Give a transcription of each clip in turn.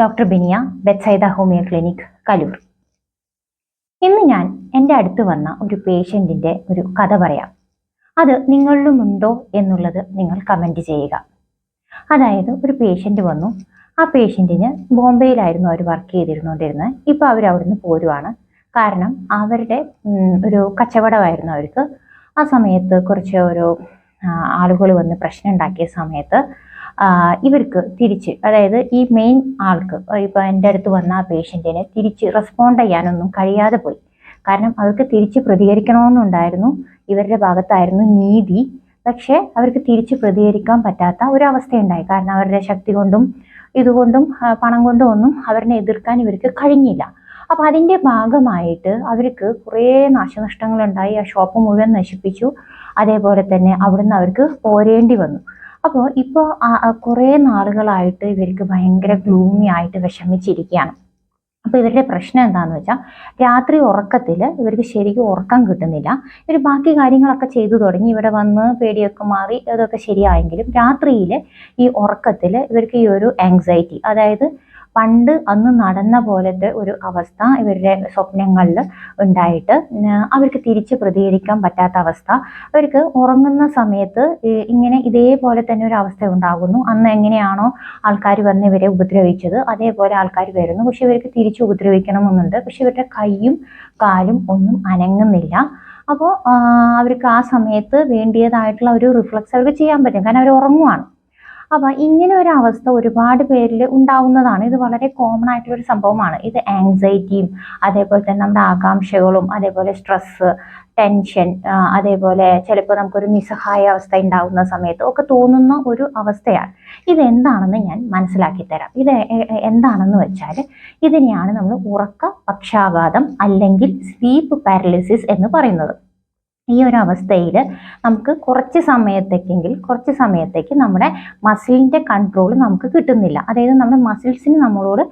Doctor Biniya Bethsaida homeo clinic Kaloor. ഇന്ന് ഞാൻ എന്റെ അടുത്ത് വന്ന ഒരു പേഷ്യന്റിന്റെ ഒരു കഥ പറയാം. അത് നിങ്ങളിലുമുണ്ടോ എന്നുള്ളത് നിങ്ങൾ കമന്റ് ചെയ്യുക. അതായത് ഒരു പേഷ്യന്റ് വന്നു. ആ പേഷ്യന്റിന് ബോംബെയിലായിരുന്നു അവർ വർക്ക് ചെയ്തിരുന്നുകൊണ്ടിരുന്നത്. ഇപ്പോൾ അവർ അവിടുന്ന് പോരുവാണ്. കാരണം അവരുടെ ഒരു കച്ചവടമായിരുന്നു അവർക്ക്. ആ സമയത്ത് കുറച്ച് ഒരു ആളുകൾ വന്ന് പ്രശ്നം ഉണ്ടാക്കിയ സമയത്ത് ഇവർക്ക് തിരിച്ച് അതായത് ഈ മെയിൻ ആൾക്ക് ഇപ്പോൾ എന്റെ അടുത്ത് വന്ന ആ പേഷ്യന്റിനെ തിരിച്ച് റെസ്പോണ്ട് ചെയ്യാനൊന്നും കഴിയാതെ പോയി. കാരണം അവർക്ക് തിരിച്ച് പ്രതികരിക്കണമെന്നുണ്ടായിരുന്നു. ഇവരുടെ ഭാഗത്തായിരുന്നു നീതി. പക്ഷേ അവർക്ക് തിരിച്ച് പ്രതികരിക്കാൻ പറ്റാത്ത ഒരു അവസ്ഥയുണ്ടായി കാരണം അവരുടെ ശക്തി കൊണ്ടും ഇതുകൊണ്ടും പണം കൊണ്ടും ഒന്നും അവരെ എതിർക്കാൻ ഇവർക്ക് കഴിഞ്ഞില്ല. അപ്പോൾ അതിന്റെ ഭാഗമായിട്ട് അവർക്ക് കുറേ നാശനഷ്ടങ്ങളുണ്ടായി. ആ ഷോപ്പ് മുഴുവൻ നശിപ്പിച്ചു. അതേപോലെ തന്നെ അവിടുന്ന് അവർക്ക് പോരേണ്ടി വന്നു. അപ്പോൾ ഇപ്പോൾ കുറേ നാളുകളായിട്ട് ഇവർക്ക് ഭയങ്കര ഗ്ലൂമി ആയിട്ട് വിഷമിച്ചിരിക്കുകയാണ്. അപ്പോൾ ഇവരുടെ പ്രശ്നം എന്താണെന്ന് വെച്ചാൽ രാത്രി ഉറക്കത്തിൽ ഇവർക്ക് ശരിക്കും ഉറക്കം കിട്ടുന്നില്ല. ഇവർ ബാക്കി കാര്യങ്ങളൊക്കെ ചെയ്തു തുടങ്ങി. ഇവിടെ വന്ന് പേടിയൊക്കെ മാറി അതൊക്കെ ശരിയായെങ്കിലും രാത്രിയിൽ ഈ ഉറക്കത്തിൽ ഇവർക്ക് ഈ ഒരു ആങ്സൈറ്റി അതായത് പണ്ട് അന്ന് നടന്ന പോലത്തെ ഒരു അവസ്ഥ ഇവരുടെ സ്വപ്നങ്ങളിൽ ഉണ്ടായിട്ട് അവർക്ക് തിരിച്ച് പ്രതികരിക്കാൻ പറ്റാത്ത അവസ്ഥ. അവർക്ക് ഉറങ്ങുന്ന സമയത്ത് ഇങ്ങനെ ഇതേപോലെ തന്നെ ഒരു അവസ്ഥ ഉണ്ടാകുന്നു. അന്ന് എങ്ങനെയാണോ ആൾക്കാർ വന്ന് ഇവരെ ഉപദ്രവിച്ചത് അതേപോലെ ആൾക്കാർ വരുന്നു. പക്ഷെ ഇവർക്ക് തിരിച്ച് ഉപദ്രവിക്കണമെന്നുണ്ട്. പക്ഷെ ഇവരുടെ കൈയും കാലും ഒന്നും അനങ്ങുന്നില്ല. അപ്പോൾ അവർക്ക് ആ സമയത്ത് വേണ്ടിയതായിട്ടുള്ള ഒരു റിഫ്ലക്സ് അവർക്ക് ചെയ്യാൻ പറ്റും. കാരണം അവർ ഉറങ്ങുവാണ്. അപ്പോൾ ഇങ്ങനെ ഒരു അവസ്ഥ ഒരുപാട് പേരിൽ ഉണ്ടാവുന്നതാണ്. ഇത് വളരെ കോമൺ ആയിട്ടുള്ള ഒരു സംഭവമാണ്. ഇത് ആങ്സൈറ്റിയും അതേപോലെ തന്നെ നമ്മുടെ ആകാംക്ഷകളും അതേപോലെ സ്ട്രെസ്സ് ടെൻഷൻ അതേപോലെ ചിലപ്പോൾ നമുക്കൊരു നിസ്സഹായ അവസ്ഥ ഉണ്ടാകുന്ന സമയത്ത് ഒക്കെ തോന്നുന്ന ഒരു അവസ്ഥയാണ്. ഇതെന്താണെന്ന് ഞാൻ മനസ്സിലാക്കി തരാം. ഇത് എന്താണെന്ന് വെച്ചാൽ ഇതിനെയാണ് നമ്മൾ ഉറക്ക പക്ഷാഘാതം അല്ലെങ്കിൽ സ്ലീപ്പ് പാരലിസിസ് എന്ന് പറയുന്നത്. ഈ ഒരു അവസ്ഥയിൽ നമുക്ക് കുറച്ച് സമയത്തേക്കെങ്കിൽ കുറച്ച് സമയത്തേക്ക് നമ്മുടെ മസിലിന്റെ കൺട്രോൾ നമുക്ക് കിട്ടുന്നില്ല. അതായത് നമ്മുടെ മസിൽസിന് നമ്മളോട്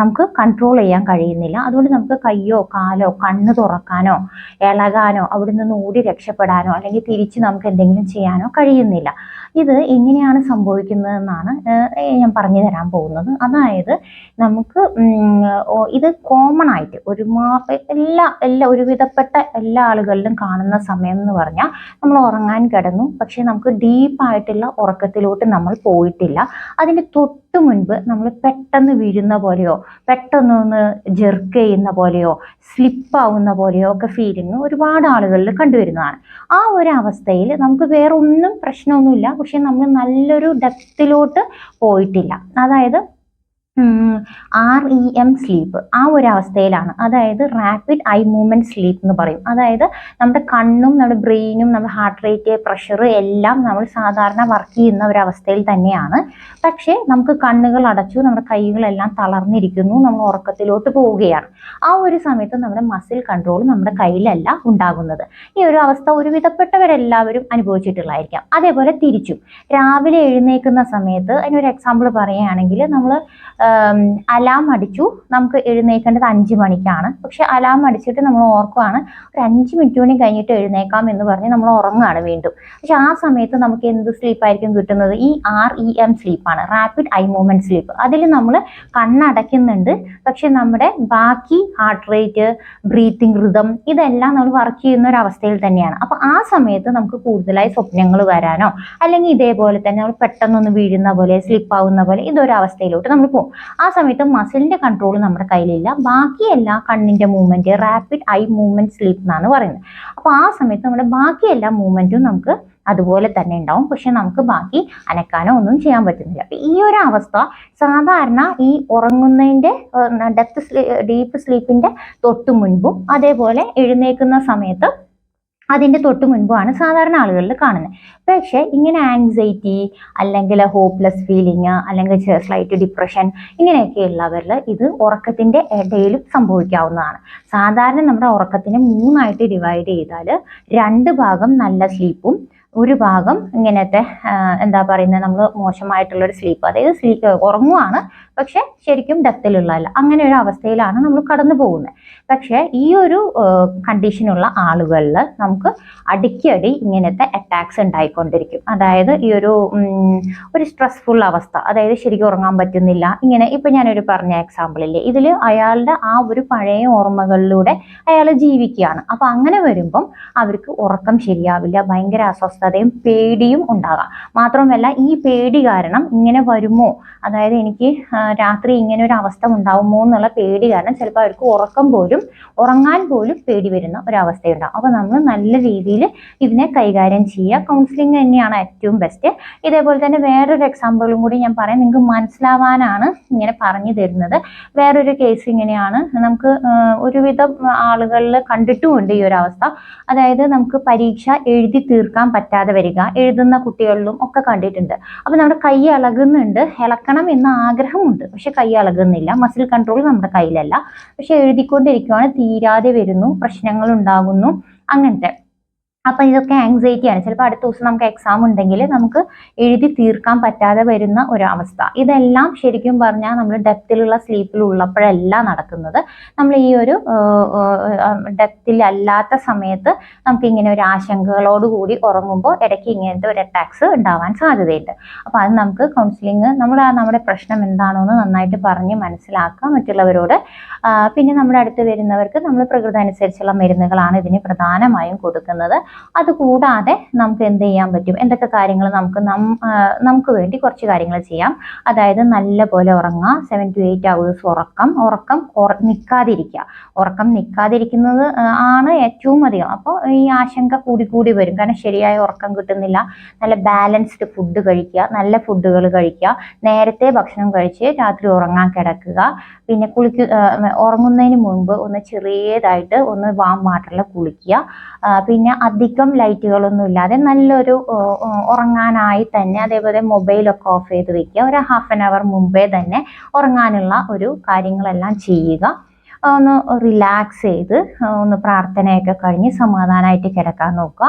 നമുക്ക് കൺട്രോൾ ചെയ്യാൻ കഴിയുന്നില്ല. അതുകൊണ്ട് നമുക്ക് കയ്യോ കാലോ കണ്ണ് തുറക്കാനോ ഇളകാനോ അവിടെ നിന്ന് ഓടി രക്ഷപ്പെടാനോ അല്ലെങ്കിൽ തിരിച്ച് നമുക്ക് എന്തെങ്കിലും ചെയ്യാനോ കഴിയുന്നില്ല. ഇത് എങ്ങനെയാണ് സംഭവിക്കുന്നതെന്നാണ് ഞാൻ പറഞ്ഞു തരാൻ പോകുന്നത്. അതായത് നമുക്ക് ഇത് കോമൺ ആയിട്ട് ഒരുമാ എല്ലാ എല്ലാ ഒരുവിധപ്പെട്ട എല്ലാ ആളുകളിലും കാണുന്ന സമയം എന്ന് പറഞ്ഞാൽ നമ്മൾ ഉറങ്ങാൻ കിടന്നു. പക്ഷെ നമുക്ക് ഡീപ്പായിട്ടുള്ള ഉറക്കത്തിലോട്ട് നമ്മൾ പോയിട്ടില്ല. അതിന് തൊട്ട് മുൻപ് നമ്മൾ പെട്ടെന്ന് വീഴുന്ന പോലെയോ പെട്ടെന്നൊന്ന് ജെർക്ക് ചെയ്യുന്ന പോലെയോ സ്ലിപ്പ് ആവുന്ന പോലെയോ ഒക്കെ ഫീലിംഗ് ഒരുപാട് ആളുകളിൽ കണ്ടുവരുന്നതാണ്. ആ ഒരു അവസ്ഥയിൽ നമുക്ക് വേറെ ഒന്നും പ്രശ്നമൊന്നുമില്ല. പക്ഷെ നമ്മൾ നല്ലൊരു ഡെപ്തിലോട്ട് പോയിട്ടില്ല. അതായത് ആർ ഇ എം സ്ലീപ്പ് ആ ഒരു അവസ്ഥയിലാണ്. അതായത് റാപ്പിഡ് ഐ മൂവ്മെന്റ് സ്ലീപ്പ് എന്ന് പറയും. അതായത് നമ്മുടെ കണ്ണും നമ്മുടെ ബ്രെയിനും നമ്മുടെ ഹാർട്ട് റേറ്റ് പ്രഷർ എല്ലാം നമ്മൾ സാധാരണ വർക്ക് ചെയ്യുന്ന ഒരു അവസ്ഥയിൽ തന്നെയാണ്. പക്ഷേ നമുക്ക് കണ്ണുകൾ അടച്ചു നമ്മുടെ കൈകളെല്ലാം തളർന്നിരിക്കുന്നു നമ്മൾ ഉറക്കത്തിലോട്ട് പോവുകയാണ്. ആ ഒരു സമയത്ത് നമ്മുടെ മസിൽ കൺട്രോൾ നമ്മുടെ കയ്യിലല്ല ഉണ്ടാകുന്നത്. ഈ ഒരു അവസ്ഥ ഒരുവിധപ്പെട്ടവരെല്ലാവരും അനുഭവിച്ചിട്ടുള്ളതായിരിക്കാം. അതേപോലെ തിരിച്ചും. രാവിലെ എഴുന്നേൽക്കുന്ന സമയത്ത് അതിനൊരു എക്സാമ്പിൾ പറയുകയാണെങ്കിൽ നമ്മൾ അലാം അടിച്ചു. നമുക്ക് എഴുന്നേക്കേണ്ടത് അഞ്ച് മണിക്കാണ്. പക്ഷെ അലാം അടിച്ചിട്ട് നമ്മൾ ഓർക്കുവാണ് ഒരു അഞ്ച് മിനിറ്റ് മണി കഴിഞ്ഞിട്ട് എഴുന്നേക്കാം എന്ന് പറഞ്ഞ് നമ്മൾ ഉറങ്ങുകയാണ് വീണ്ടും. പക്ഷെ ആ സമയത്ത് നമുക്ക് എന്ത് സ്ലീപ്പായിരിക്കും കിട്ടുന്നത്? ഈ ആർ ഇ എം സ്ലീപ്പാണ് റാപ്പിഡ് ഐ മൂവ്മെന്റ് സ്ലീപ്പ് അതിൽ നമ്മൾ കണ്ണടയ്ക്കുന്നുണ്ട്. പക്ഷെ നമ്മുടെ ബാക്കി ഹാർട്ട് റേറ്റ് ബ്രീത്തിങ് റിതം ഇതെല്ലാം നമ്മൾ വർക്ക് ചെയ്യുന്ന ഒരു അവസ്ഥയിൽ തന്നെയാണ്. അപ്പോൾ ആ സമയത്ത് നമുക്ക് കൂടുതലായി സ്വപ്നങ്ങൾ വരാനോ അല്ലെങ്കിൽ ഇതേപോലെ തന്നെ നമ്മൾ പെട്ടെന്നൊന്ന് വീഴുന്ന പോലെ സ്ലിപ്പ് ആവുന്ന പോലെ ഇതൊരവസ്ഥയിലോട്ട് നമ്മൾ പോകും. ആ സമയത്ത് മസിലിന്റെ കൺട്രോൾ നമ്മുടെ കയ്യിലില്ല. ബാക്കി എല്ലാ കണ്ണിന്റെ movement rapid eye movement sleep എന്നാണ് പറയുന്നത്. അപ്പോൾ ആ സമയത്ത് നമ്മുടെ ബാക്കി എല്ലാ മൂവ്മെന്റും നമുക്ക് അതുപോലെ തന്നെ ഉണ്ടാവും. പക്ഷെ നമുക്ക് ബാക്കി അനക്കാനോ ഒന്നും ചെയ്യാൻ പറ്റുന്നില്ല. അപ്പൊ ഈ ഒരു അവസ്ഥ സാധാരണ ഈ ഉറങ്ങുന്നതിന്റെ ഡെപ്ത് സ്ലീ ഡീപ്പ് സ്ലീപ്പിന്റെ തൊട്ടു മുൻപും അതേപോലെ എഴുന്നേൽക്കുന്ന സമയത്ത് അതിന്റെ തൊട്ട് മുൻപുമാണ് സാധാരണ ആളുകളിൽ കാണുന്നത് പക്ഷേ ഇങ്ങനെ ആങ്സൈറ്റി അല്ലെങ്കിൽ ഹോപ്പ്ലെസ് ഫീലിങ് അല്ലെങ്കിൽ സ്ലൈറ്റ് ഡിപ്രഷൻ ഇങ്ങനെയൊക്കെ ഉള്ളവരിൽ ഇത് ഉറക്കത്തിന്റെ ഇടയിലും സംഭവിക്കാവുന്നതാണ്. സാധാരണ നമ്മുടെ ഉറക്കത്തിനെ മൂന്നായിട്ട് ഡിവൈഡ് ചെയ്താൽ രണ്ട് ഭാഗം നല്ല സ്ലീപ്പും ഒരു ഭാഗം ഇങ്ങനത്തെ എന്താ പറയുന്നത് നമ്മൾ മോശമായിട്ടുള്ളൊരു സ്ലീപ്പ് അതായത് സ്ലീപ്പ് ഉറങ്ങുവാണ് പക്ഷെ ശരിക്കും ഡെത്തിലുള്ളതല്ല അങ്ങനെ ഒരു അവസ്ഥയിലാണ് നമ്മൾ കടന്നു പോകുന്നത്. പക്ഷേ ഈ ഒരു കണ്ടീഷനുള്ള ആളുകളിൽ നമുക്ക് അടിക്കടി ഇങ്ങനത്തെ അറ്റാക്സ് ഉണ്ടായിക്കൊണ്ടിരിക്കും. അതായത് ഈ ഒരു ഒരു സ്ട്രെസ്ഫുൾ അവസ്ഥ. അതായത് ശരിക്കും ഉറങ്ങാൻ പറ്റുന്നില്ല. ഇങ്ങനെ ഇപ്പൊ ഞാനൊരു പറഞ്ഞ എക്സാമ്പിളില്ലേ ഇതിൽ അയാളുടെ ആ ഒരു പഴയ ഓർമ്മകളിലൂടെ അയാൾ ജീവിക്കുകയാണ്. അപ്പൊ അങ്ങനെ വരുമ്പം അവർക്ക് ഉറക്കം ശരിയാവില്ല. ഭയങ്കര അസ്വസ്ഥതയും പേടിയും ഉണ്ടാകാം. മാത്രമല്ല ഈ പേടി കാരണം ഇങ്ങനെ വരുമോ? അതായത് എനിക്ക് രാത്രി ഇങ്ങനെ ഒരു അവസ്ഥ ഉണ്ടാവുമോ എന്നുള്ള പേടി കാരണം ചിലപ്പോൾ അവർക്ക് ഉറക്കം പോലും ഉറങ്ങാൻ പോലും പേടി വരുന്ന ഒരു അവസ്ഥയുണ്ടാകും അപ്പോൾ നമ്മൾ നല്ല രീതിയിൽ ഇതിനെ കൈകാര്യം ചെയ്യുക. കൗൺസിലിംഗ് തന്നെയാണ് ഏറ്റവും ബെസ്റ്റ് ഇതേപോലെ തന്നെ വേറൊരു എക്സാമ്പിളും കൂടി ഞാൻ പറയാം. നിങ്ങൾക്ക് മനസ്സിലാവാനാണ് ഇങ്ങനെ പറഞ്ഞു തരുന്നത്. വേറൊരു കേസ് ഇങ്ങനെയാണ്. നമുക്ക് ഒരുവിധം ആളുകളിൽ കണ്ടിട്ടുമുണ്ട് ഈ ഒരു അവസ്ഥ അതായത് നമുക്ക് പരീക്ഷ എഴുതി തീർക്കാൻ പറ്റാതെ വരിക. എഴുതുന്ന കുട്ടികളിലും ഒക്കെ കണ്ടിട്ടുണ്ട്. അപ്പോൾ നമ്മുടെ കൈ ഇളകുന്നുണ്ട് ഇളക്കണം എന്ന ആഗ്രഹമുണ്ട്. പക്ഷെ കൈ അളകുന്നില്ല. മസിൽ കൺട്രോൾ നമ്മുടെ കയ്യിലല്ല. പക്ഷെ എഴുതിക്കൊണ്ടിരിക്കുകയാണ് തീരാതെ വരുന്നു. പ്രശ്നങ്ങൾ ഉണ്ടാകുന്നു. അങ്ങനത്തെ. അപ്പം ഇതൊക്കെ ആങ്സൈറ്റിയാണ് ചിലപ്പോൾ അടുത്ത ദിവസം നമുക്ക് എക്സാം ഉണ്ടെങ്കിൽ നമുക്ക് എഴുതി തീർക്കാൻ പറ്റാതെ വരുന്ന ഒരു അവസ്ഥ ഇതെല്ലാം ശരിക്കും പറഞ്ഞാൽ നമ്മൾ ഡെപ്തിലുള്ള സ്ലീപ്പിൽ ഉള്ളപ്പോഴല്ല നടക്കുന്നത്. നമ്മൾ ഈ ഒരു ഡെപ്തിലല്ലാത്ത സമയത്ത് നമുക്ക് ഇങ്ങനെ ഒരു ആശങ്കകളോട് കൂടി ഉറങ്ങുമ്പോൾ ഇടയ്ക്ക് ഇങ്ങനത്തെ ഒരു അറ്റാക്സ് ഉണ്ടാവാൻ സാധ്യതയുണ്ട്. അപ്പോൾ അത് നമുക്ക് കൗൺസിലിംഗ് നമ്മൾ നമ്മുടെ പ്രശ്നം എന്താണോ എന്ന് നന്നായിട്ട് പറഞ്ഞ് മനസ്സിലാക്കുക മറ്റുള്ളവരോട് പിന്നെ നമ്മുടെ അടുത്ത് വരുന്നവർക്ക് നമ്മൾ പ്രകൃതി അനുസരിച്ചുള്ള മരുന്നുകളാണ് ഇതിന് പ്രധാനമായും കൊടുക്കുന്നത്. അതുകൂടാതെ നമുക്ക് എന്ത് ചെയ്യാൻ പറ്റും? എന്തൊക്കെ കാര്യങ്ങൾ നമുക്ക് നം നമുക്ക് വേണ്ടി കുറച്ച് കാര്യങ്ങൾ ചെയ്യാം. അതായത് നല്ല പോലെ ഉറങ്ങുക സെവൻ ടു എയ്റ്റ് അവേഴ്സ് ഉറക്കം. ഉറക്കം ഉറ- നിൽക്കാതിരിക്കുക ഉറക്കം നിൽക്കാതിരിക്കുന്നത് ആണ് ഏറ്റവും അധികം. അപ്പോൾ ഈ ആശങ്ക കൂടി കൂടി വരും. കാരണം ശരിയായ ഉറക്കം കിട്ടുന്നില്ല. നല്ല ബാലൻസ്ഡ് ഫുഡ് കഴിക്കുക നല്ല ഫുഡുകൾ കഴിക്കുക. നേരത്തെ ഭക്ഷണം കഴിച്ച് രാത്രി ഉറങ്ങാൻ കിടക്കുക. പിന്നെ കുളിക്കു ഉറങ്ങുന്നതിന് മുൻപ് ഒന്ന് ചെറിയതായിട്ട് ഒന്ന് വാം വാട്ടറിൽ കുളിക്കുക. പിന്നെ അധികം ലൈറ്റുകളൊന്നും ഇല്ലാതെ നല്ലൊരു ഉറങ്ങാനായി തന്നെ അതേപോലെ മൊബൈലൊക്കെ ഓഫ് ചെയ്ത് വെക്കുക. ഒരു ഹാഫ് ആൻ അവർ മുമ്പേ തന്നെ ഉറങ്ങാനുള്ള ഒരു കാര്യങ്ങളെല്ലാം ചെയ്യുക. ഒന്ന് റിലാക്സ് ചെയ്ത് ഒന്ന് പ്രാർത്ഥനയൊക്കെ കഴിഞ്ഞ് സമാധാനമായിട്ട് കിടക്കാൻ നോക്കുക.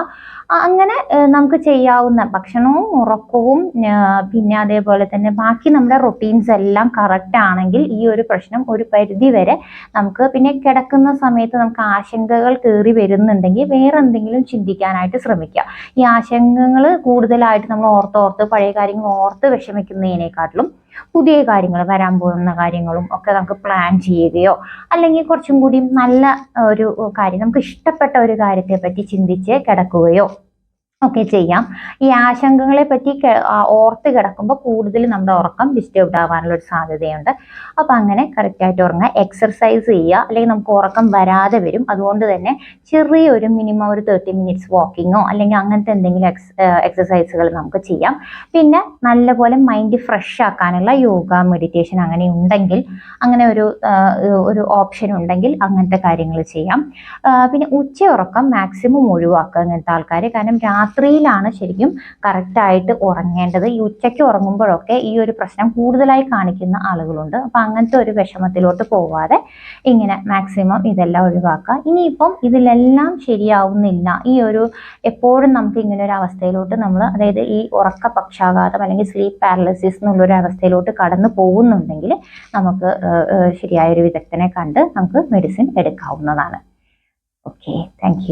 അങ്ങനെ നമുക്ക് ചെയ്യാവുന്ന ഭക്ഷണവും ഉറക്കവും പിന്നെ അതേപോലെ തന്നെ ബാക്കി നമ്മുടെ റൊട്ടീൻസ് എല്ലാം കറക്റ്റ് ആണെങ്കിൽ ഈ ഒരു പ്രശ്നം ഒരു പരിധി വരെ നമുക്ക് പിന്നെ കിടക്കുന്ന സമയത്ത് നമുക്ക് ആശങ്കകൾ കയറി വരുന്നുണ്ടെങ്കിൽ വേറെ എന്തെങ്കിലും ചിന്തിക്കാനായിട്ട് ശ്രമിക്കുക. ഈ ആശങ്കകൾ കൂടുതലായിട്ട് നമ്മൾ ഓർത്ത് ഓർത്ത് പഴയ കാര്യങ്ങൾ ഓർത്ത് വിഷമിക്കുന്നതിനെക്കാട്ടിലും പുതിയ കാര്യങ്ങൾ വരാൻ പോകുന്ന കാര്യങ്ങളും ഒക്കെ നമുക്ക് പ്ലാൻ ചെയ്യുകയോ അല്ലെങ്കിൽ കുറച്ചും കൂടി നല്ല ഒരു കാര്യം നമുക്ക് ഇഷ്ടപ്പെട്ട ഒരു കാര്യത്തെ പറ്റി ചിന്തിച്ച് കിടക്കുകയോ ഒക്കെ ചെയ്യാം. ഈ ആശങ്കകളെ പറ്റി ഓർത്ത് കിടക്കുമ്പോൾ കൂടുതൽ നമ്മുടെ ഉറക്കം ഡിസ്റ്റർബ്ഡ് ആവാനുള്ള ഒരു സാധ്യതയുണ്ട്. അപ്പം അങ്ങനെ കറക്റ്റായിട്ട് ഉറങ്ങുക. എക്സർസൈസ് ചെയ്യുക. അല്ലെങ്കിൽ നമുക്ക് ഉറക്കം വരാതെ വരും. അതുകൊണ്ട് തന്നെ ചെറിയൊരു മിനിമം ഒരു തേർട്ടി മിനിറ്റ്സ് വാക്കിങ്ങോ അല്ലെങ്കിൽ അങ്ങനത്തെ എന്തെങ്കിലും എക്സ് എക്സസൈസുകൾ നമുക്ക് ചെയ്യാം. പിന്നെ നല്ലപോലെ മൈൻഡ് ഫ്രഷ് ആക്കാനുള്ള യോഗ മെഡിറ്റേഷൻ അങ്ങനെ ഉണ്ടെങ്കിൽ അങ്ങനെ ഒരു ഒരു ഓപ്ഷൻ ഉണ്ടെങ്കിൽ അങ്ങനത്തെ കാര്യങ്ങൾ ചെയ്യാം. പിന്നെ ഉച്ച ഉറക്കം മാക്സിമം ഒഴിവാക്കുക അങ്ങനത്തെ ആൾക്കാർ കാരണം രാത്രിയിലാണ് ശരിക്കും കറക്റ്റായിട്ട് ഉറങ്ങേണ്ടത്. ഈ ഉച്ചയ്ക്ക് ഉറങ്ങുമ്പോഴൊക്കെ ഈ ഒരു പ്രശ്നം കൂടുതലായി കാണിക്കുന്ന ആളുകളുണ്ട്. അപ്പം അങ്ങനത്തെ ഒരു വിഷമത്തിലോട്ട് പോവാതെ ഇങ്ങനെ മാക്സിമം ഇതെല്ലാം ഒഴിവാക്കുക. ഇനിയിപ്പം ഇതിലെല്ലാം ശരിയാവുന്നില്ല. ഈ ഒരു എപ്പോഴും നമുക്ക് ഇങ്ങനെ ഒരു അവസ്ഥയിലോട്ട് നമ്മൾ അതായത് ഈ ഉറക്ക പക്ഷാഘാതം അല്ലെങ്കിൽ സ്ലീപ്പ് പാരലിസിസ് എന്നുള്ളൊരു അവസ്ഥയിലോട്ട് കടന്നു പോകുന്നുണ്ടെങ്കിൽ നമുക്ക് ശരിയായ ഒരു വിദഗ്ധനെ കണ്ട് നമുക്ക് മെഡിസിൻ എടുക്കാവുന്നതാണ്. Okay thank